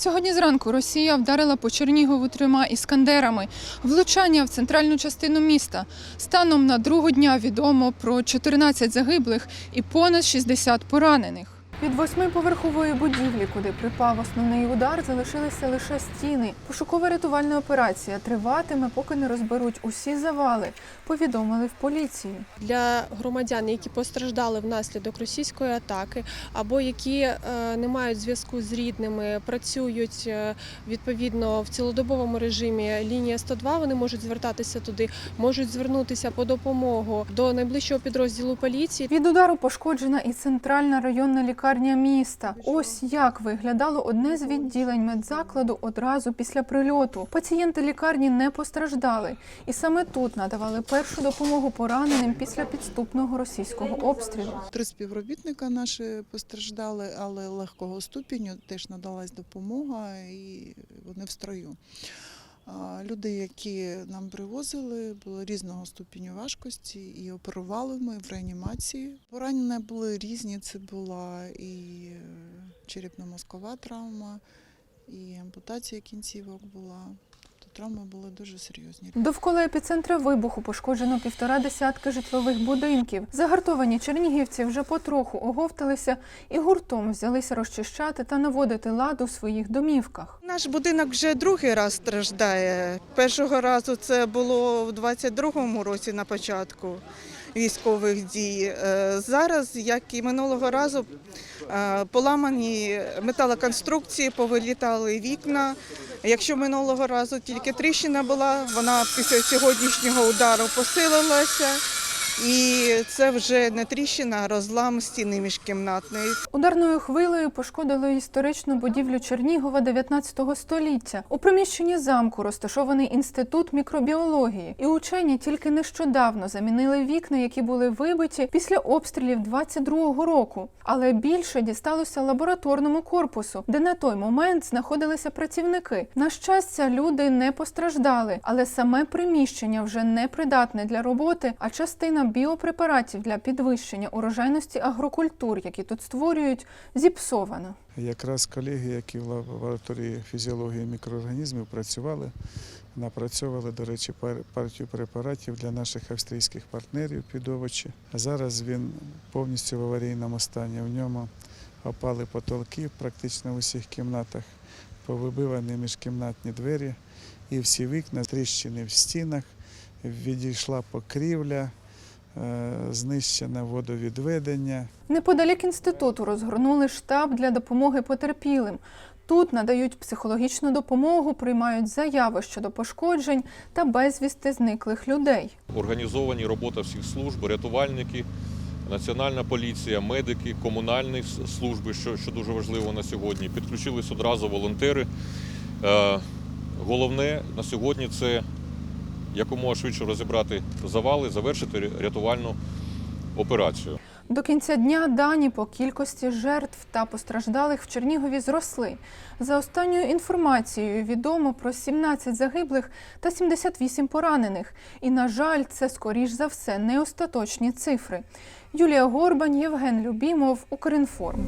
Сьогодні зранку Росія вдарила по Чернігову трьома іскандерами. Влучання в центральну частину міста. Станом на другу дня відомо про 14 загиблих і понад 60 поранених. Від восьмиповерхової будівлі, куди припав основний удар, залишилися лише стіни. Пошукова рятувальна операція триватиме, поки не розберуть усі завали. Повідомили в поліції. для громадян, які постраждали внаслідок російської атаки, або які е, не мають зв'язку з рідними, працюють е, відповідно в цілодобовому режимі. Лінія 102, вони можуть звертатися туди, можуть звернутися по допомогу до найближчого підрозділу поліції. Від удару пошкоджена і центральна районна лікарня міста. Ось як виглядало одне з відділень медзакладу одразу після прильоту. Пацієнти лікарні не постраждали, і саме тут надавали першу допомогу пораненим після підступного російського обстрілу. Три співробітника наші постраждали, але легкого ступеню теж надалась допомога і вони в строю. Люди, які нам привозили, були різного ступеню важкості і оперували ми в реанімації. Поранення були різні. Це була і е, черепно-мозкова травма, і ампутація кінцівок була. Травми були дуже серйозні. Довкола епіцентра вибуху пошкоджено півтора десятки житлових будинків. Загартовані чернігівці вже потроху оговталися і гуртом взялися розчищати та наводити лад у своїх домівках. Наш будинок вже другий раз страждає. Першого разу це було в 22-му році на початку військових дій. Е, Зараз, як і минулого разу, е, поламані металоконструкції, повилітали вікна. Якщо минулого разу тільки тріщина була, вона після сьогоднішнього удару посилилася. І це вже не тріщина, а розлам стіни міжкімнатної. Ударною хвилею пошкодили історичну будівлю Чернігова 19 століття. У приміщенні замку розташований інститут мікробіології, і учені тільки нещодавно замінили вікна, які були вибиті після обстрілів 22-го року. Але більше дісталося лабораторному корпусу, де на той момент знаходилися працівники. На щастя, люди не постраждали, але саме приміщення вже не придатне для роботи, а частина біопрепаратів для підвищення урожайності агрокультур, які тут створюють, зіпсована. Якраз колеги, які в лабораторії фізіології мікроорганізмів працювали, напрацьовували, до речі, пар- партію препаратів для наших австрійських партнерів під овочі. Зараз він повністю в аварійному стані. В ньому опали потолки практично в усіх кімнатах, повибивані міжкімнатні двері і всі вікна, тріщини в стінах, відійшла покрівля, знищене водовідведення. Неподалік інституту розгорнули штаб для допомоги потерпілим. Тут надають психологічну допомогу, приймають заяви щодо пошкоджень та безвісти зниклих людей. організовані робота всіх служб, рятувальники, національна поліція, медики, комунальні служби, що, що дуже важливо на сьогодні. Підключились одразу волонтери. Е, головне на сьогодні це якомога швидше розібрати завали, завершити рятувальну операцію. До кінця дня дані по кількості жертв та постраждалих в Чернігові зросли. За останньою інформацією відомо про 17 загиблих та 78 поранених. І, на жаль, це скоріш за все не остаточні цифри. Юлія Горбань, Євген Любімов, Укрінформ.